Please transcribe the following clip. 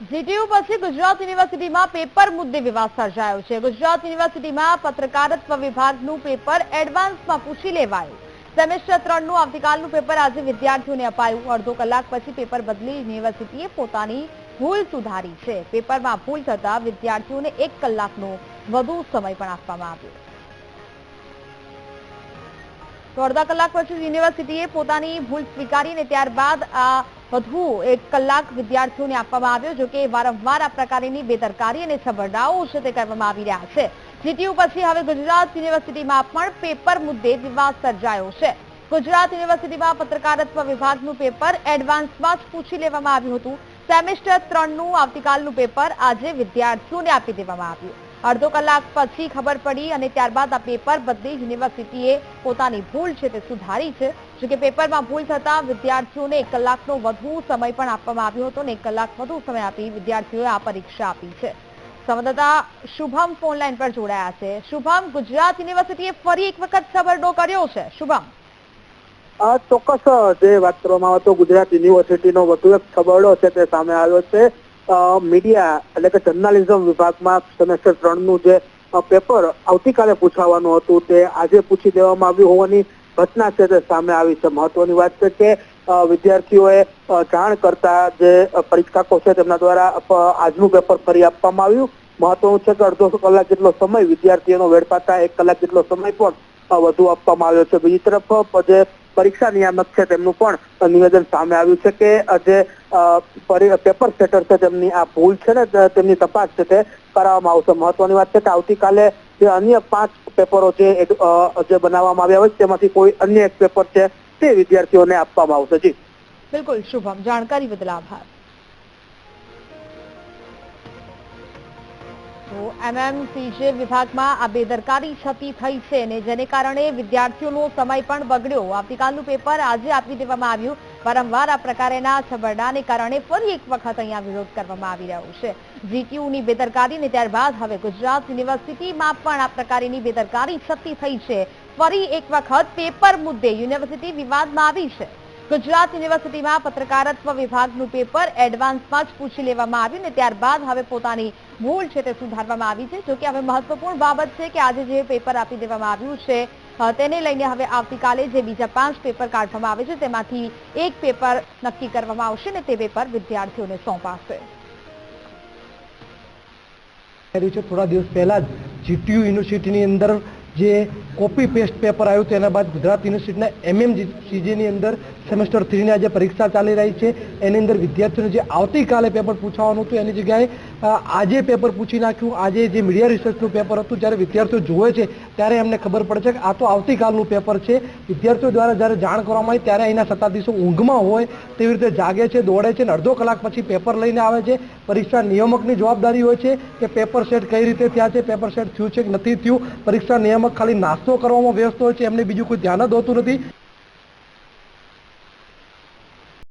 GTU પછી ગુજરાત યુનિવર્સિટીમાં paper મુદ્દે વિવાદ સર્જાયો છે. ગુજરાત યુનિવર્સિટીમાં પત્રકારત્વ વિભાગનું પેપર એડવાન્સમાં પૂછી લેવાયું. સેમેસ્ટર ત્રણનું આવતીકાલનું પેપર આજે વિદ્યાર્થીઓને અપાયું. અડધો કલાક પછી પેપર બદલી યુનિવર્સિટીએ પોતાની ભૂલ સુધારી છે. પેપરમાં ભૂલ થતા વિદ્યાર્થીઓને એક કલાકનો વધુ સમય પણ આપવામાં આવ્યો. તો અડધા કલાક પછી યુનિવર્સિટીએ પોતાની ભૂલ સ્વીકારીને ત્યારબાદ આ વધુ એક કલાક વિદ્યાર્થીઓને આપવામાં આવ્યો, જો કે વારંવાર આ પ્રકારની બેદરકારી અને છબરડાઓ છે તે કરવામાં આવી રહ્યા છે. જીટીયુ પછી હવે ગુજરાત યુનિવર્સિટીમાં પણ પેપર મુદ્દે વિવાદ સર્જાયો છે. ગુજરાત યુનિવર્સિટીમાં પત્રકારત્વ વિભાગનું પેપર એડવાન્સમાં જ પૂછી લેવામાં આવ્યું હતું. સેમેસ્ટર ત્રણનું આવતીકાલનું પેપર આજે વિદ્યાર્થીઓને આપી દેવામાં આવ્યું. અડધો કલાક પછી ખબર પડી અને ત્યારબાદ આ પેપર બદલી યુનિવર્સિટીએ પોતાની ભૂલ છે તે સુધારી છે. જોકે પેપરમાં ભૂલ થતા વિદ્યાર્થીઓને એક કલાકનો વધુ સમય પણ આપવામાં આવ્યો હતો અને એક કલાક વધુ સમય આપી વિદ્યાર્થીઓએ આ પરીક્ષા આપી છે. સંવાદદાતા શુભમ ફોનલાઈન પર જોડાયા છે. શુભમ, ગુજરાત યુનિવર્સિટીએ ફરી એક વખત સબરડો કર્યો છે. શુભમ. ચોક્કસ જે વાત કરવામાં આવતો ગુજરાત યુનિવર્સિટીનો વધુ એક સબરડો છે તે સામે આવ્યો છે. મીડિયા એટલે કે જર્નાલિઝમ વિભાગમાં સેમેસ્ટર ત્રણનું જે પેપર આવતીકાલે પૂછાવાનું હતું તે આજે પૂછી દેવામાં આવ્યું હોવાની ઘટના છે તે સામે આવી છે. મહત્વની વાત છે કે વિદ્યાર્થીઓએ જાણ કરતા જે પરીક્ષકો છે તેમના દ્વારા આજનું પેપર ફરી આપવામાં આવ્યું. મહત્વનું છે કે અડધો કલાક જેટલો સમય વિદ્યાર્થીઓનો વેડફાતા એક કલાક જેટલો સમય પણ વધુ આપવામાં આવ્યો છે. બીજી તરફ, જે પરીક્ષા નિયામક છે, તેમનું પણ નિવેદન સામે આવ્યું છે કે જે પેપર સેટર છે તેમની, આ ભૂલ છે ને તેમની તપાસ છે તે કરાવવામાં આવશે. મહત્વની વાત છે કે આવતીકાલે જે અન્ય પાંચ પેપરો છે જે બનાવવામાં આવ્યા હોય, તેમાંથી કોઈ અન્ય એક પેપર છે તે વિદ્યાર્થીઓને આપવામાં આવશે. જી. બિલકુલ, શુભમ. જાણકારી બદલ આભાર. તો એમએમસીજે વિભાગમાં આ બેદરકારી છતી થઈ છે અને જેને કારણે વિદ્યાર્થીઓનો સમય પણ બગડ્યો. આવતીકાલનું પેપર આજે આપી દેવામાં આવ્યું. વારંવાર આ પ્રકારના છબરડાને કારણે ફરી એક વખત અહીંયા વિરોધ કરવામાં આવી રહ્યો છે. જીટીયુની બેદરકારી અને ત્યારબાદ હવે ગુજરાત યુનિવર્સિટીમાં પણ આ પ્રકારની બેદરકારી છતી થઈ છે. ફરી એક વખત પેપર મુદ્દે યુનિવર્સિટી વિવાદમાં આવી છે. ગુજરાત યુનિવર્સિટીમાં પત્રકારત્વ વિભાગનું પેપર એડવાન્સમાં જ પૂછી લેવામાં આવ્યું ને ત્યારબાદ હવે પોતાની ભૂલ છે તે સુધારવામાં આવી છે જોકે હવે મહત્વપૂર્ણ બાબત છે કે આજે જે પેપર આપી દેવામાં આવ્યું છે તેને લઈને હવે આવતીકાલે જે બીજા પાંચ પેપર કાઢવામાં આવે છે, તેમાંથી એક પેપર નક્કી કરવામાં આવશે ને તે પેપર વિદ્યાર્થીઓને સોંપાશે. થોડા દિવસ પહેલા જ જીટીયુ યુનિવર્સિટીની અંદર જે કોપી પેસ્ટ પેપર આવ્યું તેના બાદ ગુજરાત યુનિવર્સિટીના એમએમ સીજીની અંદર સેમેસ્ટર થ્રીની આજે પરીક્ષા ચાલી રહી છે. એની અંદર વિદ્યાર્થીઓને જે આવતીકાલે પેપર પૂછવાનું હતું, એની જગ્યાએ આજે પેપર પૂછી નાખ્યું. આજે જે મીડિયા રિસર્ચનું પેપર હતું, જ્યારે વિદ્યાર્થીઓ જોવે છે, ત્યારે એમને ખબર પડે છે કે આ તો આવતીકાલનું પેપર છે. વિદ્યાર્થીઓ દ્વારા જ્યારે જાણ કરવામાં આવી, ત્યારે અહીંના સત્તાધીશો ઊંઘમાં હોય તેવી રીતે જાગે છે, દોડે છે અને અડધો કલાક પછી પેપર લઈને આવે છે. પરીક્ષા નિયામકની જવાબદારી હોય છે કે પેપર સેટ કઈ રીતે થયા છે પેપર સેટ થયું છે કે નથી થયું. પરીક્ષા નિયામક ખાલી નાસ્તો કરવામાં વ્યસ્ત હોય છે એમને બીજું કોઈ ધ્યાન જ હોતું નથી.